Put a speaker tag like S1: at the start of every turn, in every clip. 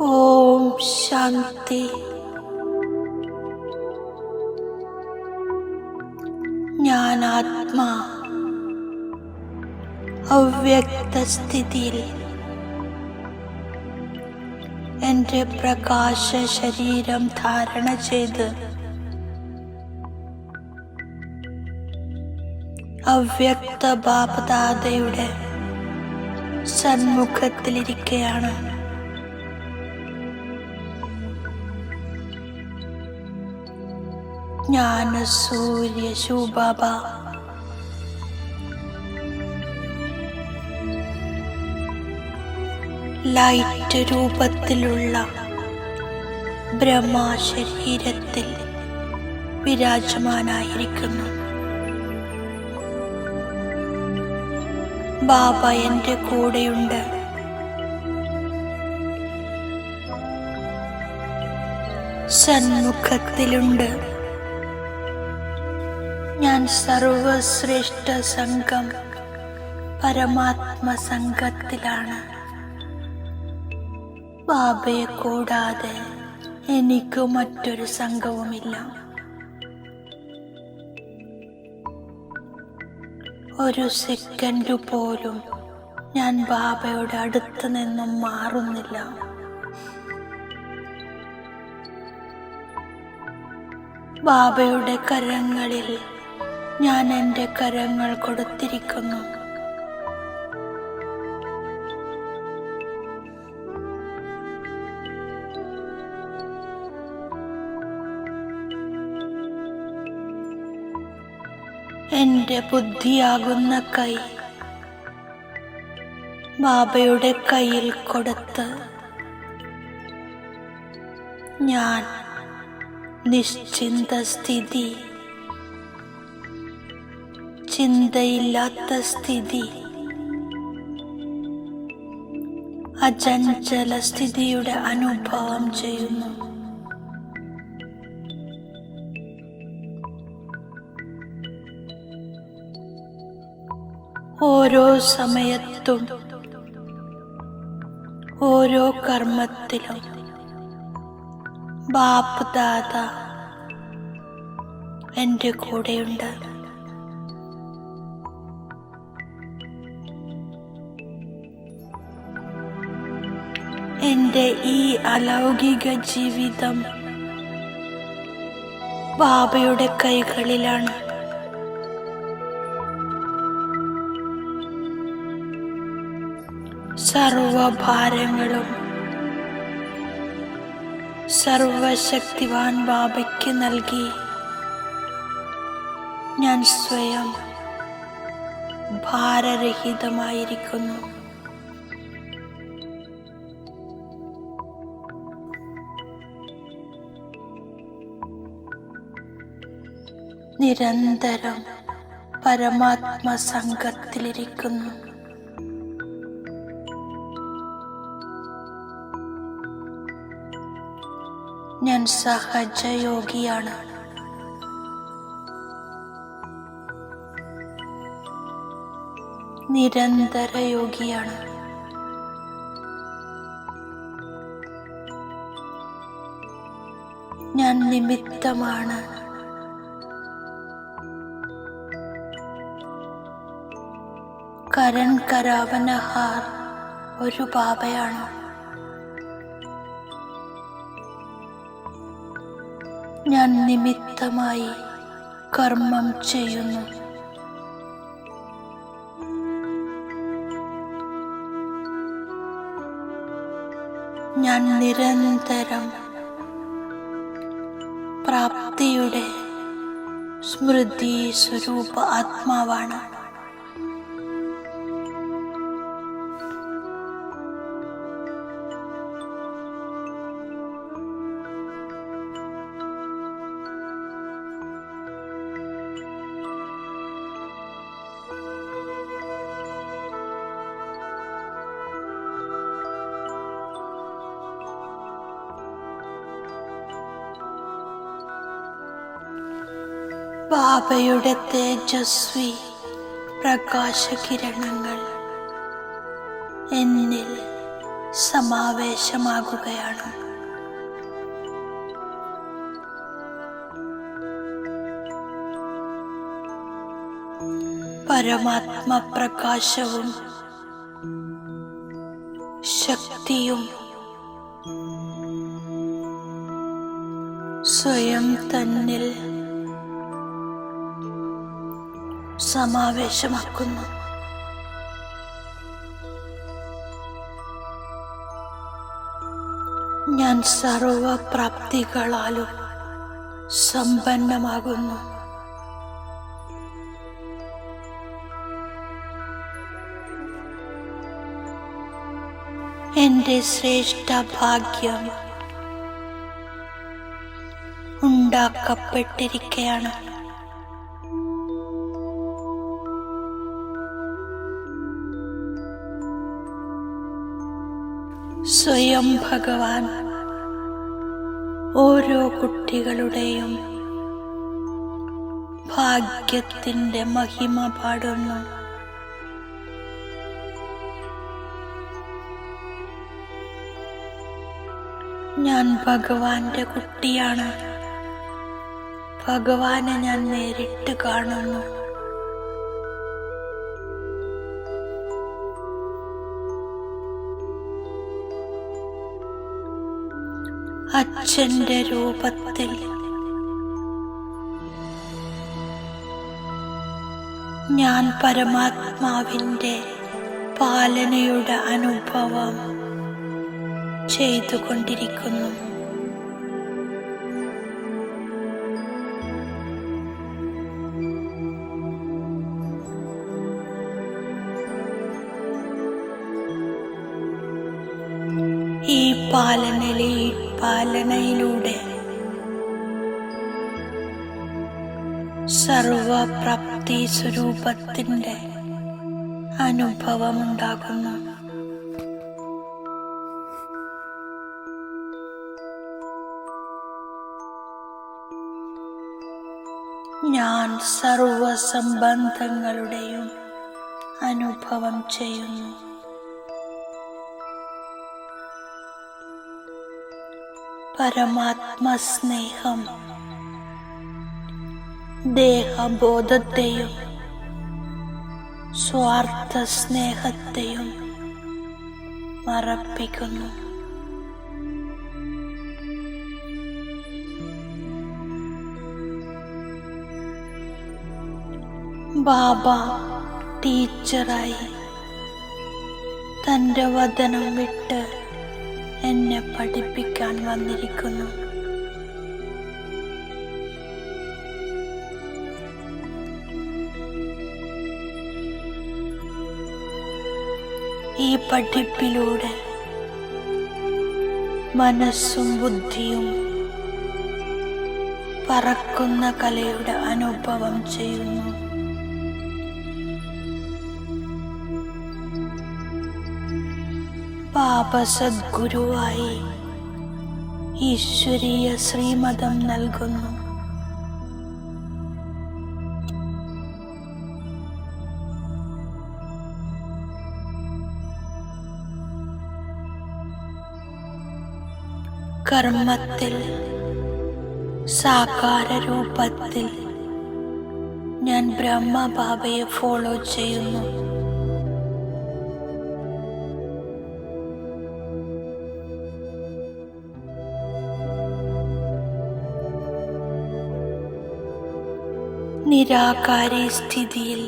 S1: ഓം ശാന്തി. ഞാൻ ആത്മാ അവ്യക്തസ്ഥിതിയിൽ എന്റെ പ്രകാശ ശരീരം ധാരണ ചെയ്ത് അവ്യക്ത ബാപദാതയുടെ സന്മുഖത്തിലിരിക്കുകയാണ് ജ്ഞാന സൂര്യ ശുബാബ ലൈറ്റ് രൂപത്തിലുള്ള ബ്രഹ്മാശരീരത്തിൽ വിരാജമാനായിരിക്കുന്നു. ബാബ എന്റെ കൂടെയുണ്ട്. സന്മുഖത്തിലുണ്ട്. സർവശ്രേഷ്ഠ സംഘം പരമാത്മ സംഘത്തിലാണ് ബാബയെ കൂടാതെ എനിക്ക് മറ്റൊരു സംഘവുമില്ല. ഒരു സെക്കൻഡ് പോലും ഞാൻ ബാബയുടെ അടുത്ത് നിന്നും മാറുന്നില്ല. ബാബയുടെ കരങ്ങളിൽ ഞാൻ എന്റെ കരങ്ങൾ കൊടുത്തിരിക്കുന്നു. എന്റെ ബുദ്ധിയാകുന്ന കൈ ബാബയുടെ കയ്യിൽ കൊടുത്ത് ഞാൻ നിശ്ചിന്ത സ്ഥിതി ചിന്തയില്ലാത്ത സ്ഥിതി. അചഞ്ചല സ്ഥിതിയുടെ അനുഭവം ചെയ്യുന്നു. ഓരോ സമയത്തും ഓരോ കർമ്മത്തിലും ബാപ്പ് ദാദ എന്റെ കൂടെയുണ്ട്. എന്റെ ഈ അലൗകിക ജീവിതം ബാബയുടെ കൈകളിലാണ്. സർവഭാരങ്ങളും സർവശക്തിവാൻ ബാബയ്ക്ക് നൽകി. ഞാൻ സ്വയം ഭാരരഹിതമായിരിക്കുന്നു. നിരന്തരം പരമാത്മ സംഘത്തിലിരിക്കുന്നു. ഞാൻ സഹജയോഗിയാണ്. നിരന്തര യോഗിയാണ്. ഞാൻ നിമിത്തമാണ് കരൺ കരാവനഹാർ ഒരു ബാബയാണ് ഞാൻ നിമിത്തമായി കർമ്മം ചെയ്യുന്നു. ഞാൻ നിരന്തരം പ്രാപ്തിയുടെ സ്മൃതി സ്വരൂപ ആത്മാവാണ്. ബാബയുടെ തേജസ്വി പ്രകാശകിരണങ്ങൾ എന്നിൽ സമാവേശമാകുകയാണ്. പരമാത്മപ്രകാശവും ശക്തിയും സ്വയം തന്നിൽ സമാവേശമാക്കുന്നു ഞാൻ സർവപ്രാപ്തികളാലും സമ്പന്നമാകുന്നു. എന്റെ ശ്രേഷ്ഠ ഭാഗ്യം ഉണ്ടാക്കപ്പെട്ടിരിക്കയാണ്. സ്വയം ഭഗവാൻ. ഓരോ കുട്ടികളുടെയും ഭാഗ്യത്തിന്റെ മഹിമ പാടുന്നു. ഞാൻ ഭഗവാന്റെ കുട്ടിയാണ്. ഭഗവാനെ ഞാൻ നേരിട്ട് കാണുന്നു. അച്ഛന്റെ രൂപത്തിൽ. ഞാൻ പരമാത്മാവിന്റെ പാലനയുടെ അനുഭവം ചെയ്തുകൊണ്ടിരിക്കുന്നു. ഈ പാലനയിലെ പാലനയിലൂടെ സർവപ്രാപ്തി സ്വരൂപത്തിന്റെ അനുഭവമുണ്ടാകുന്നു. ഞാൻ സർവസംബന്ധങ്ങളുടെയും അനുഭവം ചെയ്യുന്നു. പരമാത്മസ്നേഹം. ദേഹബോധത്തെയും സ്വാർത്ഥ സ്നേഹത്തെയും മറപ്പിക്കുന്നു. ബാബ ടീച്ചറായി തന്റെ വതനം വിട്ട് എന്നെ പഠിപ്പിക്കാൻ വന്നിരിക്കുന്നു. ഈ പഠിപ്പിലൂടെ മനസ്സും ബുദ്ധിയും പറക്കുന്ന കലയുടെ അനുഭവം ചെയ്യുന്നു. പാപ സദ്ഗുരുവായി ഈശ്വരീയ ശ്രീമതം നൽകുന്നു. കർമ്മത്തിൽ സാകാര രൂപത്തിൽ ഞാൻ ബ്രഹ്മബാബയെ ഫോളോ ചെയ്യുന്നു. നിരാകാരി സ്ഥിതിയിൽ.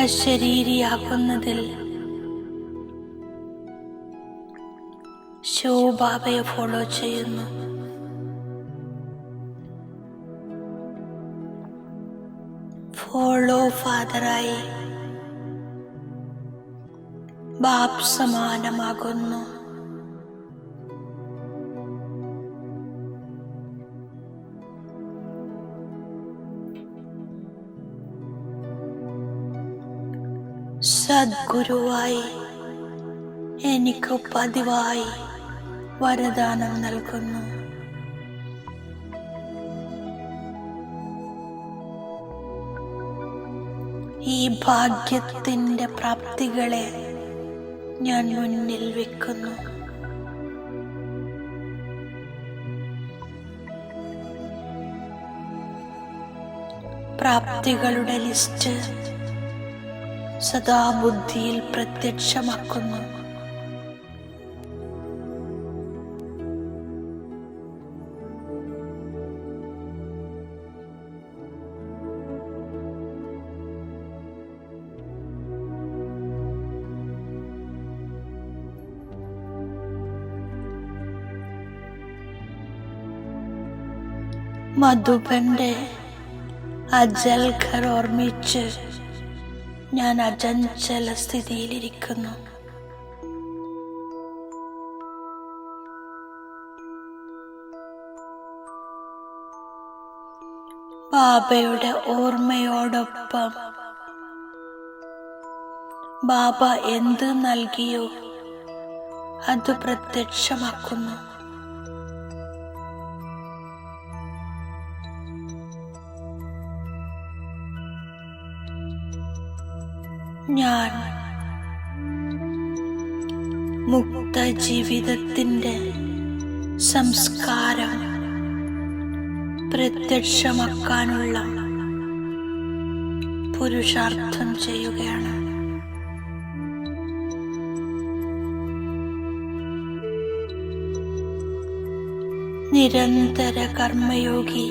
S1: അശരീരിയാകുന്നതിൽ ശോഭാവയെ ഫോളോ ചെയ്യുന്നു. ഫോളോ ഫാദറായി ബാപ് സമാനമാകുന്നു സദ്ഗുരുവായി എനിക്ക് പതിവായി വരദാനം നൽകുന്നു. ഈ ഭാഗ്യത്തിന്റെ പ്രാപ്തികളെ ഞാൻ മുന്നിൽ വെക്കുന്നു. പ്രാപ്തികളുടെ ലിസ്റ്റ് സദാ ബുദ്ധിയിൽ പ്രത്യക്ഷമാക്കുന്നു മധുബന്റെ അജൽഖർ ഓർമ്മിച്ച് ഞാൻ അചഞ്ചല സ്ഥിതിയിലിരിക്കുന്നു. ബാബയുടെ ഓർമ്മയോടൊപ്പം ബാബ എന്ത് നൽകിയോ അത് പ്രത്യക്ഷമാക്കുന്നു. ഞാൻ മുക്ത ജീവിതത്തിന്റെ സംസ്കാരം പ്രത്യക്ഷമാക്കാനുള്ള പുരുഷാർത്ഥം ചെയ്യുകയാണ്. നിരന്തര കർമ്മയോഗി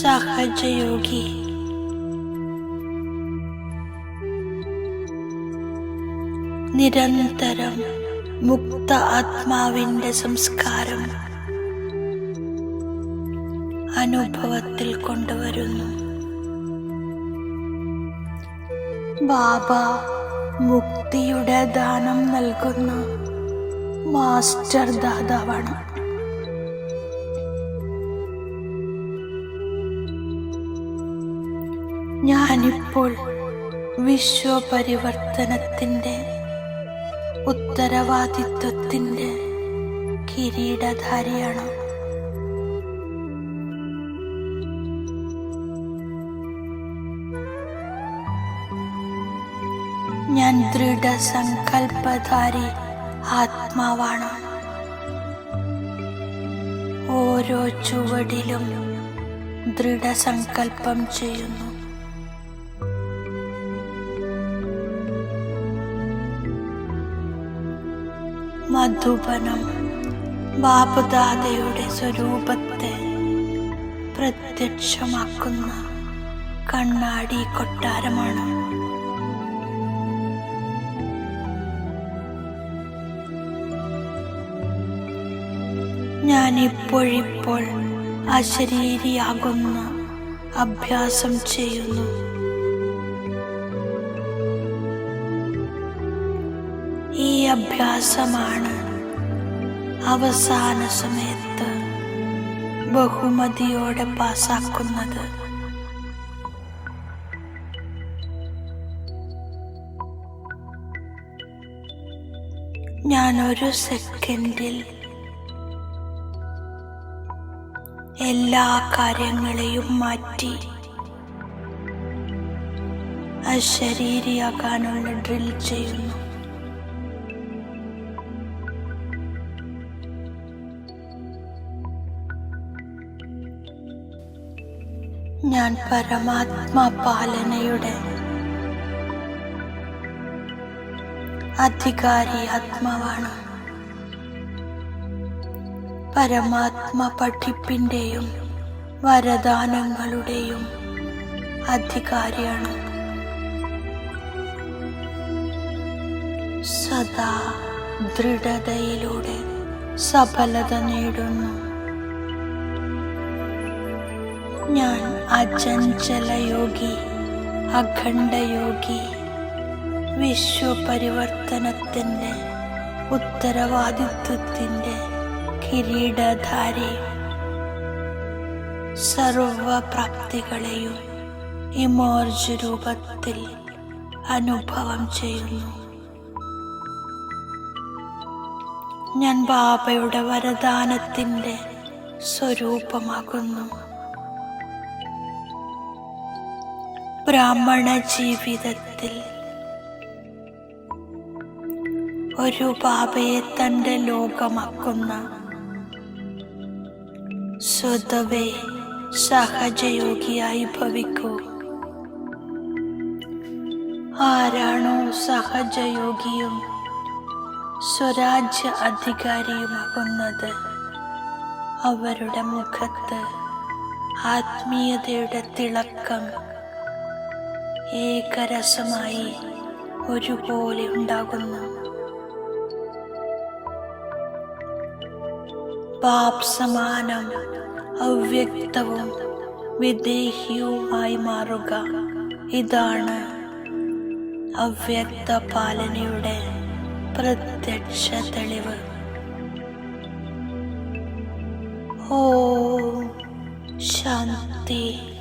S1: സഹജയോഗി നിരന്തരം മുക്ത ആത്മാവിന്റെ സംസ്കാരം അനുഭവത്തിൽ കൊണ്ടുവരുന്നു. ബാബ മുക്തിയുടെ ദാനം നൽകുന്ന മാസ്റ്റർ ദാതാവാണ്. ഞാനിപ്പോൾ വിശ്വപരിവർത്തനത്തിന്റെ ഉത്തരവാദിത്വത്തിന്റെ കിരീടധാരിയാണ്. ഞാൻ ദൃഢസങ്കൽപ്പധാരി ആത്മാവാണ്. ഓരോ ചുവടിലും ദൃഢസങ്കൽപ്പം ചെയ്യുന്നു. മധുബനം ബാപുദാതയുടെ സ്വരൂപത്തെ പ്രത്യക്ഷമാക്കുന്ന കണ്ണാടി കൊട്ടാരമാണ്. ഞാൻ ഇപ്പോഴിപ്പോൾ അശരീരിയാകുന്ന അഭ്യാസം ചെയ്യുന്നു. അഭ്യാസമാണ്. അവസാന സമയത്ത് ബഹുമതിയോടെ പാസാക്കുന്നത്. ഞാൻ ഒരു സെക്കൻഡിൽ എല്ലാ കാര്യങ്ങളെയും മാറ്റി അശരീരിയാക്കാനുള്ള ഡ്രിൽ ചെയ്യുന്നു. ഞാൻ പരമാത്മാ പാലനയുടെ അധികാരി ആത്മാവാണ്. പരമാത്മ പഠിപ്പിന്റെയും വരദാനങ്ങളുടെയും അധികാരിയാണ്. സദാ ദൃഢതയിലൂടെ സഫലത നേടുന്നു. ഞാൻ അചഞ്ചല യോഗി അഖണ്ഡ യോഗി വിശ്വപരിവർത്തനത്തിന്റെ ഉത്തരവാദിത്വത്തിന്റെ കിരീടധാരി സർവപ്രാപ്തികളെയും ഇമോർജ് രൂപത്തിൽ അനുഭവം ചെയ്യുന്നു. ഞാൻ ബാബയുടെ വരദാനത്തിന്റെ സ്വരൂപമാകുന്നു. ബ്രാഹ്മണ ജീവിതത്തിൽ ഒരു പാപയെ തന്റെ ലോകമാക്കുന്ന സ്വതവേ സഹജയോഗിയായി ഭവിക്കൂ. ആരാണോ സഹജയോഗിയും സ്വരാജ്യ അധികാരിയുമാകുന്നത് അവരുടെ മുഖത്ത് ആത്മീയതയുടെ തിളക്കം ഏകരസമായി ഒരുപോലെ ഉണ്ടാകുന്നു. പാപ് സമാനം അവ്യക്തവും വിദേഹിയുമായി മാറുക. ഇതാണ് അവ്യക്ത പാലനയുടെ പ്രത്യക്ഷ തെളിവ് ഓ ശാന്തി.